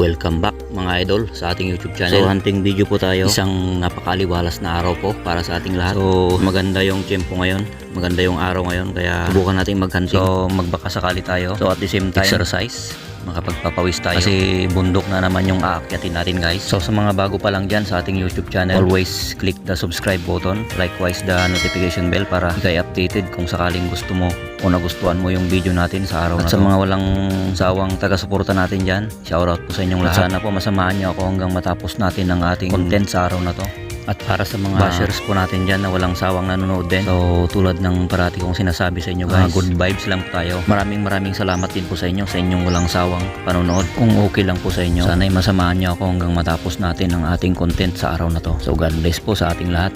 Welcome back mga idol sa ating YouTube channel. So hunting video po tayo. Isang napakaliwalas na araw po para sa ating lahat. So maganda yung tiempo ngayon. Maganda yung araw ngayon kaya subukan natin mag-hunting. So magbaka sakali tayo. So at the same time exercise makapagpapawis tayo. Kasi bundok na naman yung aakyatin natin guys. So sa mga bago pa lang dyan sa ating youtube channel always click the subscribe button. Likewise the notification bell para ikay updated kung sakaling gusto mo o nagustuhan mo yung video natin sa araw At na sa mga walang sawang taga-suporta natin dyan shoutout po sa inyong lahat. Sana po masamahan niyo ako hanggang matapos natin ang ating content sa araw na to at para sa mga bashers po natin dyan na walang sawang nanonood din. So tulad ng parati kong sinasabi sa inyo guys, good vibes lang po tayo. Maraming maraming salamat din po sa inyo sa inyong walang sawang panonood. Kung okay lang po sa inyo, sana'y masamahan niyo ako hanggang matapos natin ang ating content sa araw na to. So God bless po sa ating lahat.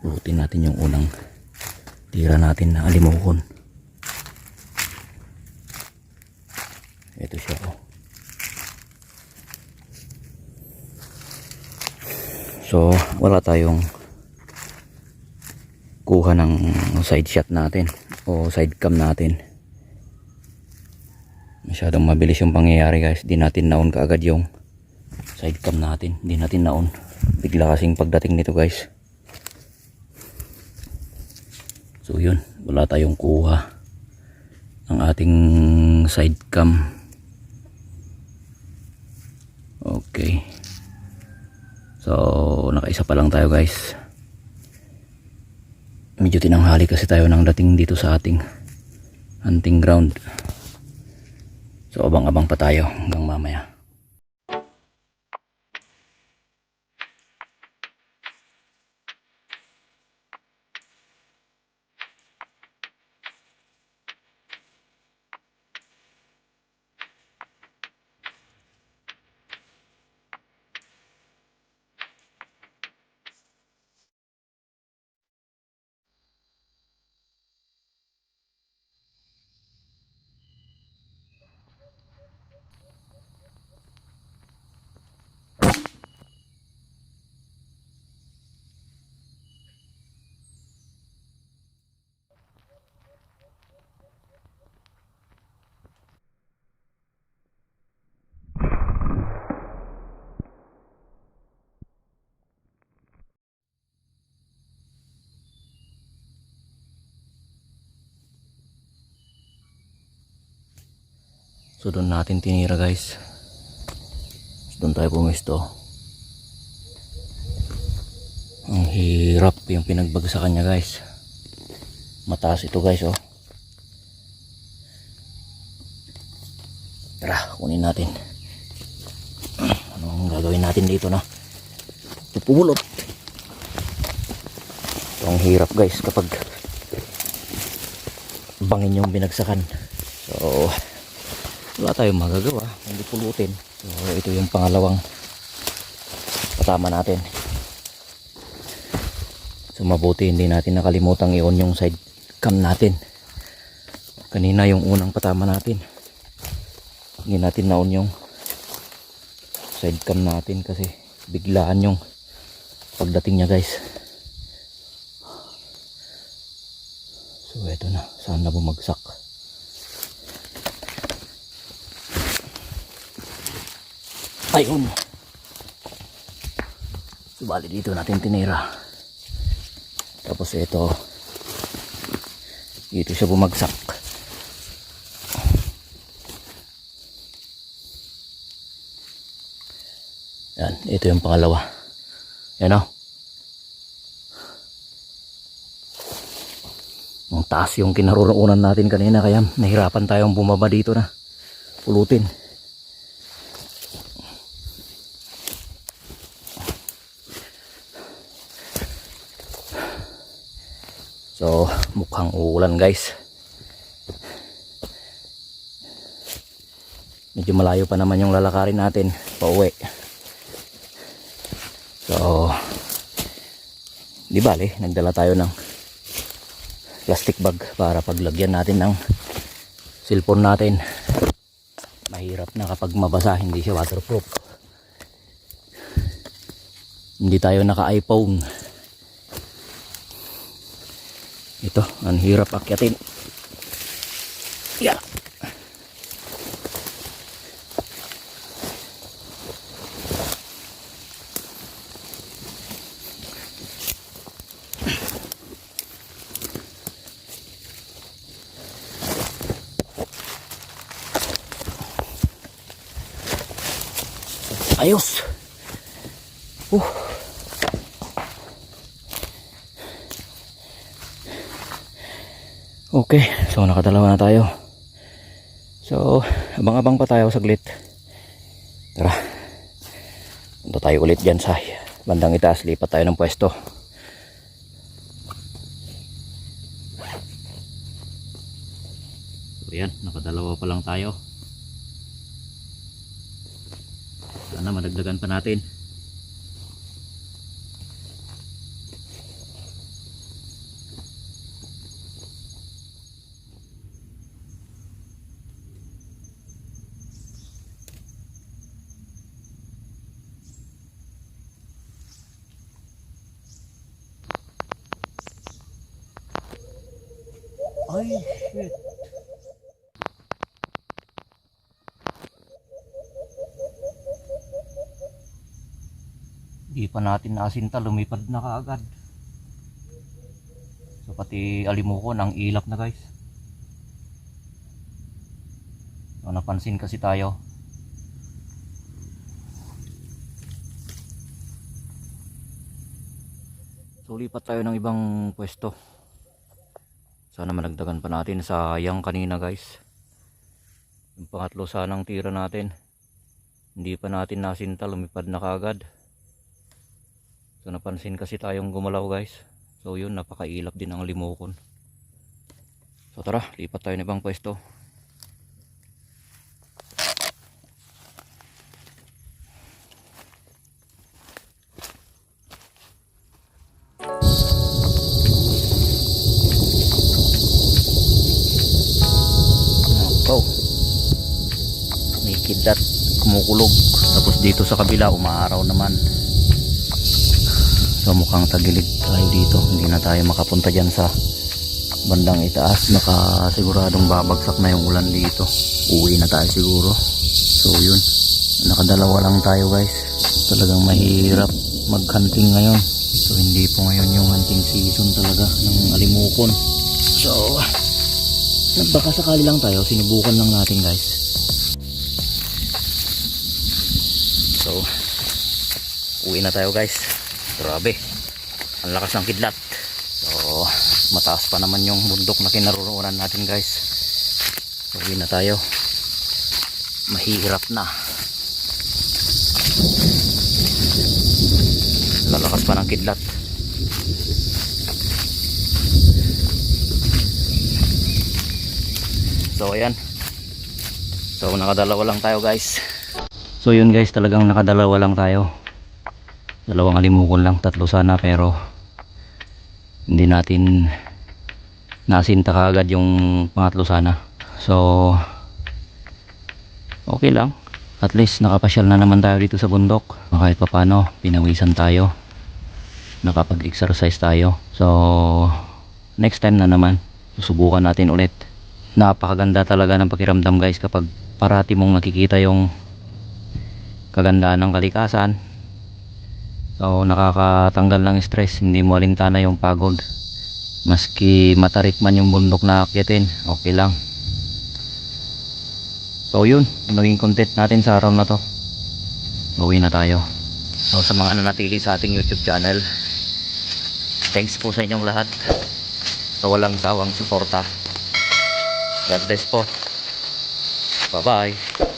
Butin natin yung unang tira natin na alimokon. Ito siya oh. So, wala tayong kuha ng side shot natin o side cam natin. Masyadong mabilis yung pangyayari guys. Di natin naon kaagad yung side cam natin. Di natin naon. Bigla kasing pagdating nito guys. So yun, wala tayong kuha ng ating side cam. Okay. Nakaisa pa lang tayo guys. Medyo tinanghali kasi tayo nang dating dito sa ating hunting ground. So, abang-abang pa tayo hanggang So, doon natin tinira guys. Doon tayo pumisto. Ang hirap yung pinagbagsakan niya guys. Mataas ito guys oh. Tara, kunin natin. Anong gagawin natin dito na? Pupulot. Ito ang hirap guys kapag bangin yung binagsakan. So, wala tayong magagawa. Hindi pulutin. So, ito yung pangalawang kasama natin. So, mabuti hindi natin nakalimutang i-on yung side cam natin. Kanina yung unang patama natin. Hindi natin na-on yung side cam natin kasi biglaan yung pagdating niya guys. So, eto na. Sana bumagsak. Ayun. Subali dito natin tinira. Tapos ito. Dito siya bumagsak. Yan. Ito yung pangalawa. Yan o. Ang taas yung kinarurunan natin kanina kaya nahirapan tayong bumaba dito na. Pulutin. So, mukhang uulan guys. Medyo malayo pa naman yung lalakarin natin pauwi. So, di bale, nagdala tayo ng plastic bag para paglagyan natin ng cellphone natin. Mahirap na kapag mabasa, hindi siya waterproof. Hindi tayo naka-iPhone. Ito, ang hirap akyatin. Yeah. Ayos. Uh. Okay, so nakadalawa na tayo. So, abang-abang pa tayo saglit. Tara. Punta tayo ulit dyan sa bandang itaas. Lipat tayo ng pwesto. So, yan. Nakadalawa pa lang tayo. Sana madagdagan pa natin. Ay, shit. Di pa natin nasinta, lumipad na kaagad. So pati alimukon, ang ilap na guys. So napansin kasi tayo. So lipat tayo ng ibang pwesto. Sana malagdagan pa natin. Sayang kanina guys. Yung pangatlo sanang tira natin. Hindi pa natin nasinta, lumipad na kaagad. So napansin kasi tayong gumalaw guys. So yun, napakailap din ang limukon. So tara, lipat tayo ng ibang pwesto. Kumukulog. Tapos dito sa kabila umaaraw naman. So mukhang tagilid tayo dito. Hindi na tayo makapunta dyan sa bandang itaas. Nakasiguradong babagsak na yung ulan dito. Uwi na tayo siguro. So yun. Nakadalawa lang tayo guys. Talagang mahirap mag-hunting ngayon. So hindi po ngayon yung hunting season talaga ng alimukon. So baka sakali lang tayo. Sinubukan lang natin guys. So uwi na tayo guys. Grabe. Ang lakas ng kidlat. So, mataas pa naman yung bundok na kinaroroonan natin guys. Uwi na tayo. Mahirap na. Lalakas pa ng kidlat. So, ayan. So, nakadalawa lang tayo guys. So, yun guys, talagang nakadalawa lang tayo. Dalawang alimukon lang tatlo sana pero hindi natin nasinta kaagad yung pangatlo sana. So okay lang. At least nakapasyal na naman tayo dito sa bundok. Kahit papano pinawisan tayo. Nakapag exercise tayo. So next time na naman susubukan natin ulit. Napakaganda talaga ng pakiramdam guys kapag parati mong nakikita yung kagandaan ng kalikasan So nakakatanggal ng stress, hindi mo alintana yung pagod. Maski matarik man yung bundok na akyatin, okay lang. So yun, naging content natin sa araw na to. Gawin na tayo. So sa mga nanatili sa ating YouTube channel, thanks po sa inyong lahat. Sa walang sawang suporta. God bless po. Bye bye.